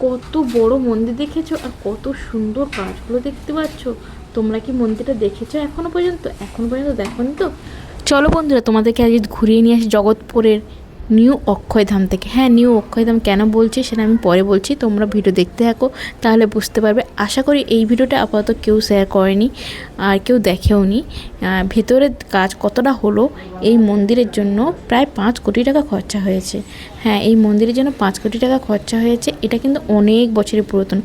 কত বড় মন্দির দেখেছ আর কত সুন্দর কাজগুলো দেখতে পাচ্ছ। তোমরা কি মন্দিরটা দেখেছ এখনও পর্যন্ত? এখনও পর্যন্ত দেখো তো? চলো বন্ধুরা, তোমাদেরকে আজ ঘুরিয়ে নিয়ে আসি জগৎপুরের নিউ অক্ষয়ধাম থেকে। হ্যাঁ নিউ অক্ষয়ধাম কেন বলছি সেটা আমি পরে বলছি, তোমরা ভিডিও দেখতে থাকো, তাহলে বুঝতে পারবে। আশা করি এই ভিডিওটা আপাতত কেউ শেয়ার করেনি আর কেউ দেখেও নি ভেতরের কাজ কতটা হলো, এই মন্দিরের জন্য প্রায় পাঁচ কোটি টাকা খরচা হয়েছে। হ্যাঁ এই মন্দিরের জন্য পাঁচ কোটি টাকা খরচা হয়েছে, এটা কিন্তু অনেক বছরের পুরাতন।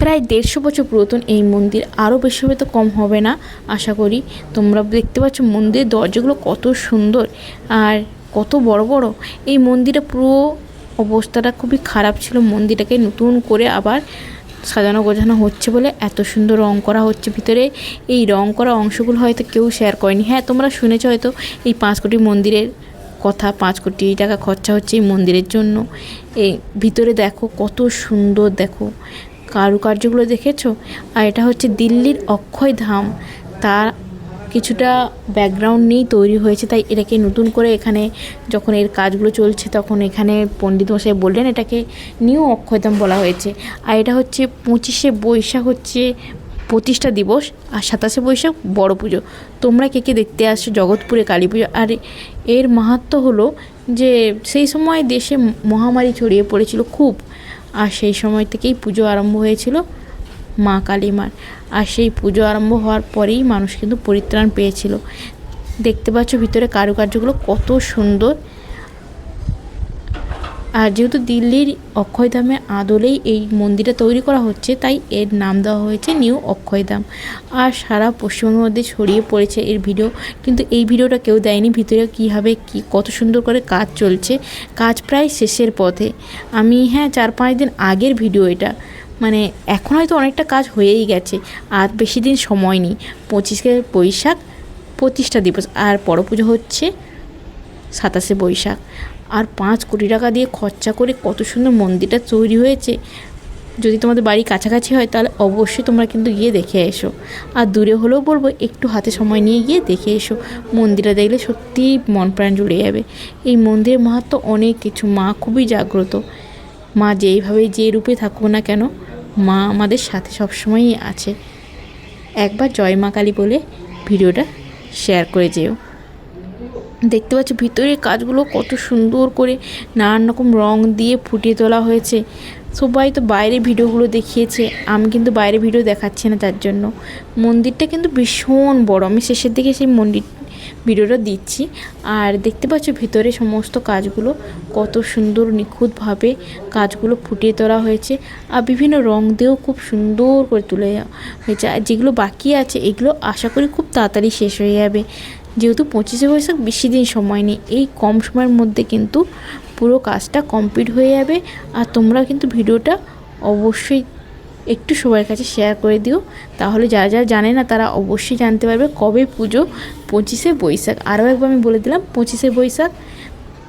প্রায় দেড়শো বছর পুরাতন এই মন্দির, আরও বেশি হবে তো কম হবে না, আশা করি। তোমরা দেখতে পাচ্ছ মন্দিরের দরজাগুলো কত সুন্দর। আর কত বড় বড়। এই মন্দিরে পুরো অবস্থাটা খুবই খারাপ ছিল। মন্দিরটাকে নতুন করে আবার সাজানো গোছানো হচ্ছে বলে এত সুন্দর রং করা হচ্ছে ভিতরে। এই রং করা অংশগুলো হয়তো কেউ শেয়ার করেনি। হ্যাঁ তোমরা শুনেছো হয়তো এই পাঁচ কোটি মন্দিরের কথা, পাঁচ কোটি টাকা খরচা হচ্ছে এই মন্দিরের জন্য। এই ভিতরে দেখো কত সুন্দর, দেখো কারুকার্যগুলো দেখেছ? আর এটা হচ্ছে দিল্লির অক্ষয় ধাম। তার কিছুটা ব্যাকগ্রাউন্ড নিয়েই তৈরি হয়েছে, তাই এটাকে নতুন করে এখানে যখন এর কাজগুলো চলছে তখন এখানে পণ্ডিত মশাই বললেন এটাকে নিউ অক্ষয়ধাম বলা হয়েছে। আর এটা হচ্ছে পঁচিশে বৈশাখ হচ্ছে প্রতিষ্ঠা দিবস, আর সাতাশে বৈশাখ বড় পুজো। তোমরা কে কে দেখতে আসছো জগৎপুরে কালী পুজো? আর এর মাহাত্ম হলো যে সেই সময় দেশে মহামারী ছড়িয়ে পড়েছিল খুব, আর সেই সময় থেকেই পুজো আরম্ভ হয়েছিল। মা কালীমার। আর সেই পুজো আরম্ভ হওয়ার পরেই মানুষ কিন্তু পরিত্রাণ পেয়েছিল। দেখতে পাচ্ছ ভিতরে কারুকার্যগুলো কত সুন্দর। আর যেহেতু দিল্লির অক্ষয়ধামে আদলেই এই মন্দিরটা তৈরি করা হচ্ছে, তাই এর নাম দেওয়া হয়েছে নিউ অক্ষয়ধাম আর সারা পশ্চিমবঙ্গের মধ্যে ছড়িয়ে পড়েছে এর ভিডিও। কিন্তু এই ভিডিওটা কেউ দেয়নি, ভিতরে কীভাবে কী, কত সুন্দর করে কাজ চলছে। কাজ প্রায় শেষের পথে। আমি হ্যাঁ চার পাঁচ দিন আগের ভিডিও এটা। মানে এখন হয়তো অনেকটা কাজ হয়েই গেছে, আর বেশি দিন সময় নেই। পঁচিশে বৈশাখ প্রতিষ্ঠা দিবস, আর বড় পুজো হচ্ছে সাতাশে বৈশাখ। আর পাঁচ কোটি টাকা দিয়ে খরচা করে কত সুন্দর মন্দিরটা তৈরি হয়েছে। যদি তোমাদের বাড়ি কাছাকাছি হয়, তাহলে অবশ্যই তোমরা কিন্তু গিয়ে দেখে এসো। আর দূরে হলেও বলব, একটু হাতে সময় নিয়ে গিয়ে দেখে এসো। মন্দিরটা দেখলে সত্যিই মন প্রাণ জুড়ে যাবে। এই মন্দিরের মাহাত্ম অনেক কিছু, মা খুবই জাগ্রত। মা যেইভাবে যে রূপে থাকুক না কেন, মা আমাদের সাথে সবসময়ই আছে। একবার জয় মা কালী বলে ভিডিওটা শেয়ার করে যেও। দেখতে পাচ্ছ ভিতরের কাজগুলো কত সুন্দর করে নানান রকম রং দিয়ে ফুটিয়ে তোলা হয়েছে। সবাই তো বাইরে ভিডিওগুলো দেখিয়েছে, আমি কিন্তু বাইরে ভিডিও দেখাচ্ছি না তার জন্য। মন্দিরটা কিন্তু ভীষণ বড়, আমি শেষের দিকে সেই মন্দির ভিডিওটা দিচ্ছি। আর দেখতে পাচ্ছ ভিতরে সমস্ত কাজগুলো কত সুন্দর নিখুঁতভাবে কাজগুলো ফুটিয়ে তোলা হয়েছে। আর বিভিন্ন রং দিয়েও খুব সুন্দর করে তুলে হয়েছে। আর যেগুলো বাকি আছে, এগুলো আশা করি খুব তাড়াতাড়ি শেষ হয়ে যাবে। যেহেতু পঁচিশে বৈশাখ বেশি দিন সময় নেই, এই কম সময়ের মধ্যে কিন্তু পুরো কাজটা কমপ্লিট হয়ে যাবে। আর তোমরা কিন্তু ভিডিওটা অবশ্যই একটু সবার কাছে শেয়ার করে দিও। তাহলে যারা যারা জানে না, তারা অবশ্যই জানতে পারবে কবে পুজো? পঁচিশে বৈশাখ। আরও একবার আমি বলে দিলাম, পঁচিশে বৈশাখ,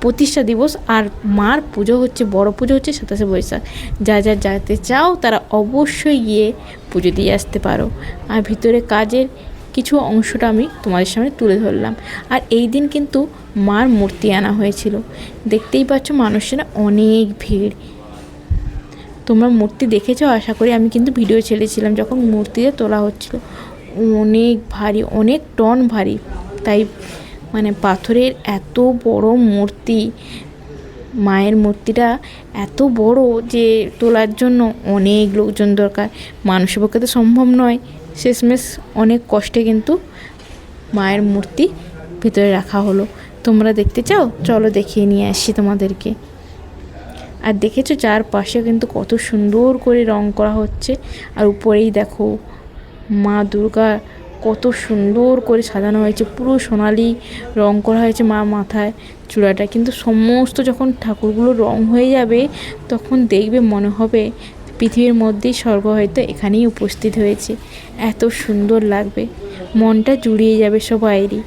প্রতিষ্ঠা দিবস, আর মার পুজো হচ্ছে, বড় পুজো হচ্ছে সাতাশে বৈশাখ। যা যা যাতে চাও, তারা অবশ্যই গিয়ে পুজো দিয়ে আসতে পারো। আর ভিতরে কাজের কিছু অংশটা আমি তোমাদের সামনে তুলে ধরলাম। আর এই দিন কিন্তু মার মূর্তি আনা হয়েছিল। দেখতেই পাচ্ছ মানুষেরা অনেক ভিড়। তোমরা মূর্তি দেখেছ? আশা করি আমি কিন্তু ভিডিও ছেড়েছিলাম যখন মূর্তিতে তোলা হচ্ছিল। অনেক ভারী, অনেক টন ভারী। তাই মানে পাথরের এত বড় মূর্তি, মায়ের মূর্তিটা এত বড় যে তোলার জন্য অনেক লোকজন দরকার। মানুষের পক্ষে তো সম্ভব নয়। শেষমেশ অনেক কষ্টে কিন্তু মায়ের মূর্তি ভিতরে রাখা হলো। তোমরা দেখতে চাও? চলো দেখিয়ে নিয়ে আসি তোমাদেরকে। আর দেখেছ চারপাশে কিন্তু কত সুন্দর করে রং করা হচ্ছে। আর উপরেই দেখো মা দুর্গা কত সুন্দর করে সাজানো হয়েছে, পুরো সোনালি রং করা হয়েছে মা মাথায়। চূড়াটা কিন্তু সমস্ত যখন ঠাকুরগুলো রং হয়ে যাবে, তখন দেখবে মনে হবে পৃথিবীর মধ্যেই স্বর্গ হয়তো এখানেই উপস্থিত হয়েছে। এত সুন্দর লাগবে, মনটা জুড়িয়ে যাবে সবাইয়েরই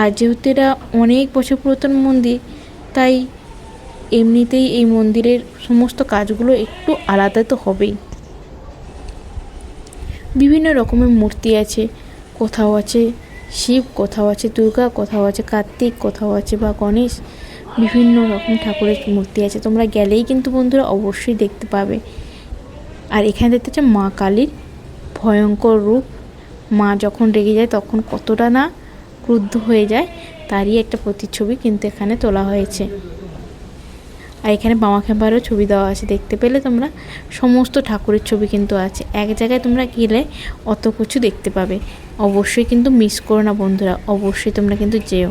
আর যেহেতু এটা অনেক বছর পুরাতন মন্দির, তাই এমনিতেই এই মন্দিরের সমস্ত কাজগুলো একটু আলাদা তো হবেই। বিভিন্ন রকমের মূর্তি আছে, কোথাও আছে শিব, কোথাও আছে দুর্গা, কোথাও আছে কার্তিক, কোথাও আছে বা গণেশ, বিভিন্ন রকম ঠাকুরের মূর্তি আছে। তোমরা গেলেই কিন্তু বন্ধুরা অবশ্যই দেখতে পাবে। আর এখানে দেখতে হচ্ছে মা কালীর ভয়ঙ্কর রূপ। মা যখন রেগে যায় তখন কতটা না ক্রুদ্ধ হয়ে যায়, তারই একটা প্রতিচ্ছবি কিন্তু এখানে তোলা হয়েছে। আর এখানে বামা খেম্পারও ছবি দেওয়া আছে, দেখতে পেলে তোমরা। সমস্ত ঠাকুরের ছবি কিন্তু আছে। এক জায়গায় তোমরা গেলে অত কিছু দেখতে পাবে। অবশ্যই কিন্তু মিস করো না বন্ধুরা, অবশ্যই তোমরা কিন্তু যেও।